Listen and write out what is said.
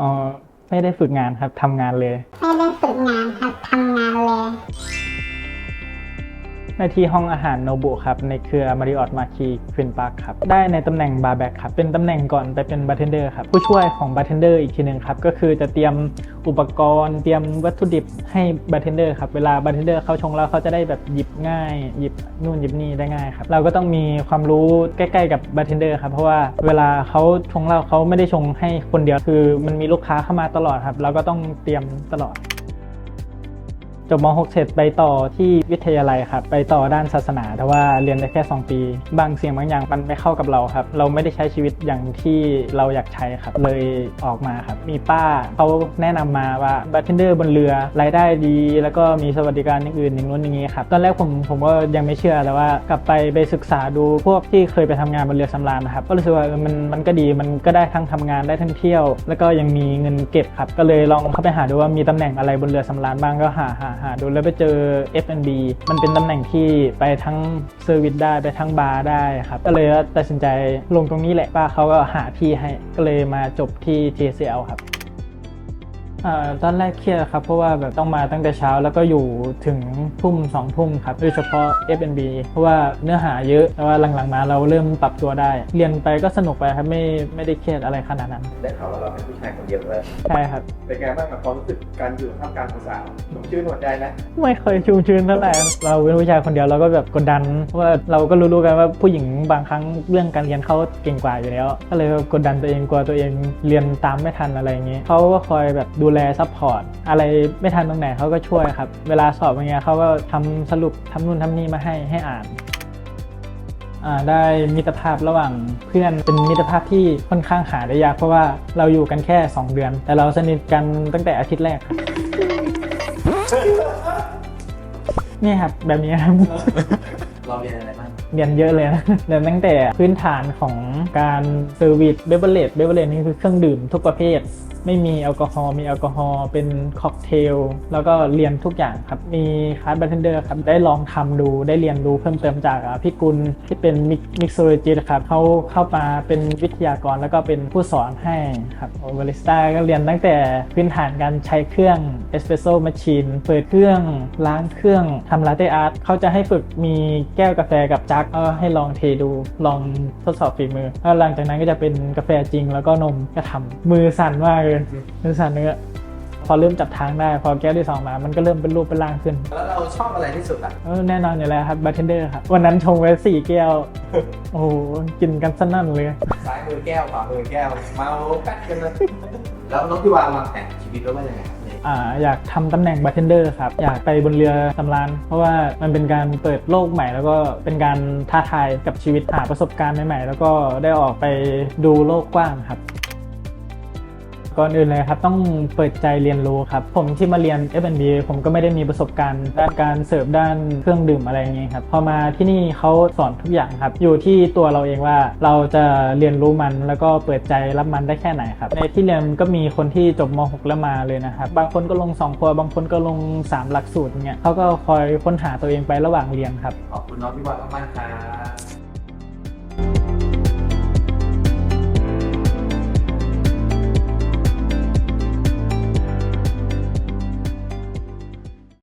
อ๋อไม่ได้ฝึกงานครับทำงานเลย ไม่ได้ฝึกงานครับทำงานเลย ในที่ห้องอาหารโนบุครับ ในเครือ Marriott Marquis Queen Park ครับ ได้ในตำแหน่งบาร์แบ็กครับ เป็นตำแหน่งก่อนไปเป็นบาร์เทนเดอร์ครับ ผู้ช่วยของบาร์เทนเดอร์อีกทีหนึ่งครับ ก็คือจะเตรียมอุปกรณ์ เตรียมวัตถุดิบให้บาร์เทนเดอร์ครับ เวลาบาร์เทนเดอร์เขาชงแล้วเขาจะได้แบบหยิบง่าย หยิบนู่นหยิบนี่ได้ง่ายครับ เราก็ต้องมีความรู้ใกล้ ๆ กับบาร์เทนเดอร์ครับ เพราะว่าเวลาเขาชงเหล้าเขาไม่ได้ชงให้คนเดียว คือ มันมีลูกค้าเข้ามาตลอดครับ เราก็ต้องเตรียมตลอด จบม .6 เสร็จไปต่อที่วิทยาลัยครับ ไปต่อด้านศาสนาแต่ว่าเรียนได้แค่ 2 ปี บางเสียงบางอย่างมันไม่เข้ากับเราครับ เราไม่ได้ใช้ชีวิตอย่างที่เราอยากใช้ครับ เลยออกมาครับ มีป้าเขาแนะนำมาว่าบาร์เทนเดอร์บนเรือรายได้ดี แล้วก็มีสวัสดิการอย่างอื่นอย่างนู้นอย่างนี้ครับ ตอนแรกผมผมก็ยังไม่เชื่อแต่ว่ากลับไปไปศึกษาดูพวกที่เคยไปทำงานบนเรือสำราญนะครับ ก็รู้สึกว่ามันมันก็ดีมันก็ได้ทั้งทำงานได้ทั้งเที่ยว แล้วก็ยังมีเงินเก็บครับ ก็เลยลองเข้าไปหาดูว่ามีตำแหน่งอะไรบนเรือสำราญบ้างก็หาหาหาดูแล้วไปเจอ F&B มันเป็นตำแหน่งที่ไปทั้งเซอร์วิสได้ไปทั้งบาร์ได้ครับ ก็เลยตัดสินใจลงตรงนี้แหละป้าเขาก็หาที่ให้ก็เลยมาจบที่ TCL ครับ อ่าตอนแรกเครียดครับ เพราะว่าแบบต้องมาตั้งแต่เช้าแล้วก็อยู่ถึงทุ่มสองทุ่มครับโดยเฉพาะ F&B เพราะว่าเนื้อหาเยอะแต่ว่าหลังๆมาเราเริ่มปรับตัวได้ เรียนไปก็สนุกไปครับไม่ไม่ได้เครียดอะไรขนาดนั้นได้ข่าวว่าเราเป็นผู้ชายคนเดียวด้วยใช่ครับเป็นไงบ้างกับความรู้สึกการอยู่ท่ามกลางสาวๆสมชื่นหัวใจไหมไม่เคยชุ่มชื้นเท่าไหร่เราเป็นผู้ชายคนเดียวเราก็แบบกดดันเพราะว่าเราก็รู้ๆกันว่าผู้หญิงบางครั้งเรื่องการเรียนเขาเก่งกว่าอยู่แล้ว ก็เลยกดดันตัวเองกลัวตัวเองเรียนตามไม่ทันอะไรอย่างนี้เขาก็คอยแบบดูแลซัพพอร์ตอะไรไม่ทันตรงไหนเขาก็ช่วยครับ เวลาสอบอย่างเงี้ยเขาก็ทำสรุปทำนู่นทำนี่มาให้ให้อ่านอ่าได้มิตรภาพระหว่างเพื่อนเป็นมิตรภาพที่ค่อนข้างหาได้ยากเพราะว่าเราอยู่กันแค่ 2 เดือน แต่เราสนิทกันตั้งแต่อาทิตย์แรกครับนี่ครับแบบนี้ครับเราเรียนอะไรบ้างเรียนเยอะเลยนะเรียนตั้งแต่พื้นฐานของการเซอร์วิสเบเวอร์เลดเบเวอร์เลดนี่คือเครื่องดื่มทุกประเภท ไม่มีแอลกอฮอล์มีแอลกอฮอล์เป็นค็อกเทลแล้วก็เรียนทุกอย่างครับ มีคลาสบาร์เทนเดอร์ครับ ได้ลองทำดูได้เรียนรู้เพิ่มเติมจากพี่กุลที่เป็นมิกซ์โซโลจิสครับเขาเข้ามาเป็นวิทยากรแล้วก็เป็นผู้สอนให้ครับบาริสต้าก็เรียนตั้งแต่พื้นฐานการใช้เครื่องเอสเปรสโซ่แมชชีนเปิดเครื่องล้างเครื่องทำลาเต้อาร์ตเขาจะให้ฝึกมีแก้วกาแฟกับจักก็ให้ลองเทดูลองทดสอบฝีมือแล้วหลังจากนั้นก็จะเป็นกาแฟจริงแล้วก็นมก็ทำมือสั่นมากเลยมือสั่นเนื้อพอเริ่มจับทางได้ พอแก้วที่สองมา มันก็เริ่มเป็นรูปเป็นร่างขึ้น แล้วเราชอบอะไรที่สุดอะเออแน่นอนอยู่แล้วครับบาร์เทนเดอร์ครับ วันนั้นชงไว้สี่แก้ว โอ้โห กินกันสนั่นเลย ซ้ายมือแก้วขวามือแก้ว เมาแป๊ดกันเลยแล้วน้องพี่วางวางแผนชีวิตไว้ว่ายังไงครับเนี่ยอ่าอยากทำตำแหน่งบาร์เทนเดอร์ครับ อยากไปบนเรือสำราญเพราะว่ามันเป็นการเปิดโลกใหม่ แล้วก็เป็นการท้าทายกับชีวิตหาประสบการณ์ใหม่ๆ แล้วก็ได้ออกไปดูโลกกว้างครับ ก่อนอื่นเลยครับต้องเปิดใจเรียนรู้ครับ ผมที่มาเรียน F&B ผมก็ไม่ได้มีประสบการณ์ด้านการเสิร์ฟด้านเครื่องดื่มอะไรอย่างเงี้ยครับพอมาที่นี่เขาสอนทุกอย่างครับ อยู่ที่ตัวเราเองว่าเราจะเรียนรู้มันแล้วก็เปิดใจรับมันได้แค่ไหนครับ ในที่เรียนก็มีคนที่จบม .6 แล้วมาเลยนะครับบางคนก็ลง2ครัวบางคนก็ลง 3 หลักสูตรเงี้ยเขาก็คอยค้นหาตัวเองไประหว่างเรียนครับขอบคุณน้องพี่วางมากๆครับ